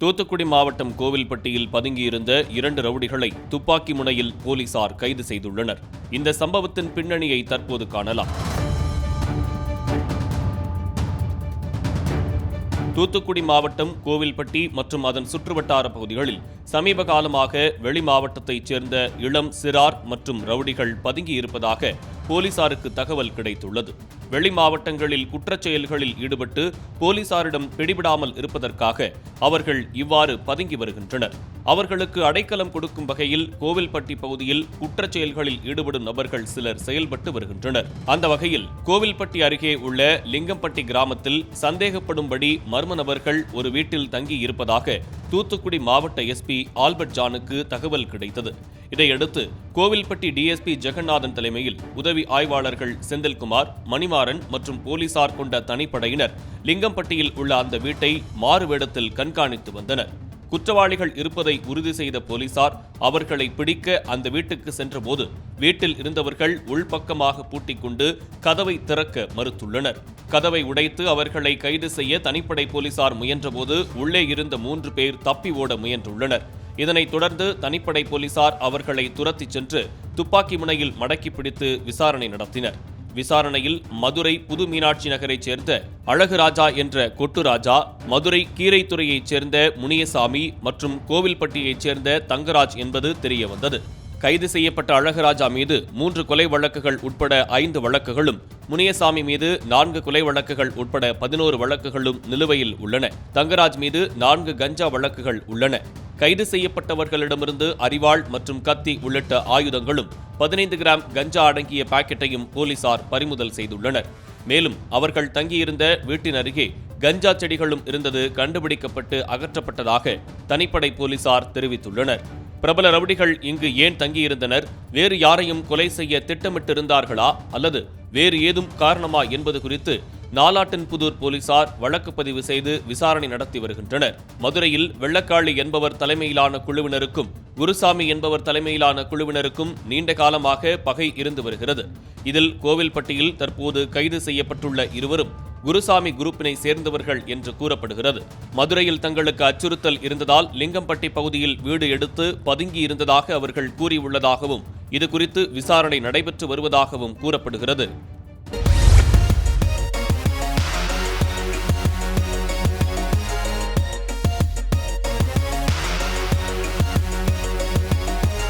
தூத்துக்குடி மாவட்டம் கோவில்பட்டியில் பதுங்கியிருந்த இரண்டு ரவுடிகளை துப்பாக்கி முனையில் போலீசார் கைது செய்துள்ளனர். இந்த சம்பவத்தின் பின்னணியை தற்போது காணலாம். தூத்துக்குடி மாவட்டம் கோவில்பட்டி மற்றும் அதன் சுற்றுவட்டார பகுதிகளில் சமீப காலமாக வெளி மாவட்டத்தைச் சேர்ந்த இளம் சிறார் மற்றும் ரவுடிகள் பதுங்கியிருப்பதாக போலீசாருக்கு தகவல் கிடைத்துள்ளது. வெளி மாவட்டங்களில் குற்றச் செயல்களில் ஈடுபட்டு போலீசாரிடம் பிடிபடாமல் இருப்பதற்காக அவர்கள் இவ்வாறு பதுங்கி வருகின்றனர். அவர்களுக்கு அடைக்கலம் கொடுக்கும் வகையில் கோவில்பட்டி பகுதியில் குற்றச் செயல்களில் ஈடுபடும் நபர்கள் சிலர் செயல்பட்டு வருகின்றனர். அந்த வகையில் கோவில்பட்டி அருகே உள்ள லிங்கம்பட்டி கிராமத்தில் சந்தேகப்படும்படி மர்ம நபர்கள் ஒரு வீட்டில் தங்கி இருப்பதாக தூத்துக்குடி மாவட்ட எஸ்பி ஆல்பர்ட் ஜானுக்கு தகவல் கிடைத்தது. இதையடுத்து கோவில்பட்டி டிஎஸ்பி ஜெகநாதன் தலைமையில் உதவி ஆய்வாளர்கள் செந்தில்குமார் மணிமாறன் மற்றும் போலீசார் கொண்ட தனிப்படையினர் லிங்கம்பட்டியில் உள்ள அந்த வீட்டை மாறுவேடத்தில் கண்காணித்து வந்தனர். குற்றவாளிகள் இருப்பதை உறுதி செய்த போலீசார் அவர்களை பிடிக்க அந்த வீட்டுக்கு சென்றபோது வீட்டில் இருந்தவர்கள் உள்பக்கமாக பூட்டிக் கொண்டு கதவை திறக்க மறுத்துள்ளனர். கதவை உடைத்து அவர்களை கைது செய்ய தனிப்படை போலீசார் முயன்றபோது உள்ளே இருந்த மூன்று பேர் தப்பி ஓட முயன்றுள்ளனர். இதனைத் தொடர்ந்து தனிப்படை போலீசார் அவர்களை துரத்திச் சென்று துப்பாக்கி முனையில் மடக்கி பிடித்து விசாரணை நடத்தினர். விசாரணையில் மதுரை புது மீனாட்சி நகரைச் சேர்ந்த அழகுராஜா என்ற கொட்டுராஜா மதுரை கீரைத்துறையைச் சேர்ந்த முனியசாமி மற்றும் கோவில்பட்டியைச் சேர்ந்த தங்கராஜ் என்பது தெரியவந்தது. கைது செய்யப்பட்ட அழகராஜா மீது மூன்று கொலை வழக்குகள் உட்பட ஐந்து வழக்குகளும் முனியசாமி மீது நான்கு கொலை வழக்குகள் உட்பட பதினோரு வழக்குகளும் நிலுவையில் உள்ளன. தங்கராஜ் மீது நான்கு கஞ்சா வழக்குகள் உள்ளன. கைது செய்யப்பட்டவர்களிடமிருந்து அரிவாள் மற்றும் கத்தி உள்ளிட்ட ஆயுதங்களும் பதினைந்து கிராம் கஞ்சா அடங்கிய பாக்கெட்டையும் போலீசார் பறிமுதல் செய்துள்ளனர். மேலும் அவர்கள் தங்கியிருந்த வீட்டின் அருகே கஞ்சா செடிகளும் இருந்தது கண்டுபிடிக்கப்பட்டு அகற்றப்பட்டதாக தனிப்படை போலீசார் தெரிவித்துள்ளனர். பிரபல ரவுடிகள் இங்கு ஏன் தங்கியிருந்தனர்? வேறு யாரையும் கொலை செய்ய திட்டமிட்டிருந்தார்களா? அல்லது வேறு ஏதும் காரணமா என்பது குறித்து நாலாட்டின்புதூர் போலீசார் வழக்கு பதிவு செய்து விசாரணை நடத்தி வருகின்றனர். மதுரையில் வெள்ளக்காளி என்பவர் தலைமையிலான குழுவினருக்கும் குருசாமி என்பவர் தலைமையிலான குழுவினருக்கும் நீண்ட காலமாக பகை இருந்து வருகிறது. இதில் கோவில்பட்டியில் தற்போது கைது செய்யப்பட்டுள்ள இருவரும் குருசாமி குரூப்பினை சேர்ந்தவர்கள் என்று கூறப்படுகிறது. மதுரையில் தங்களுக்கு அச்சுறுத்தல் இருந்ததால் லிங்கம்பட்டி பகுதியில் வீடு எடுத்து பதுங்கி இருந்ததாக அவர்கள் கூறியுள்ளதாகவும் இதுகுறித்து விசாரணை நடைபெற்று வருவதாகவும் கூறப்படுகிறது.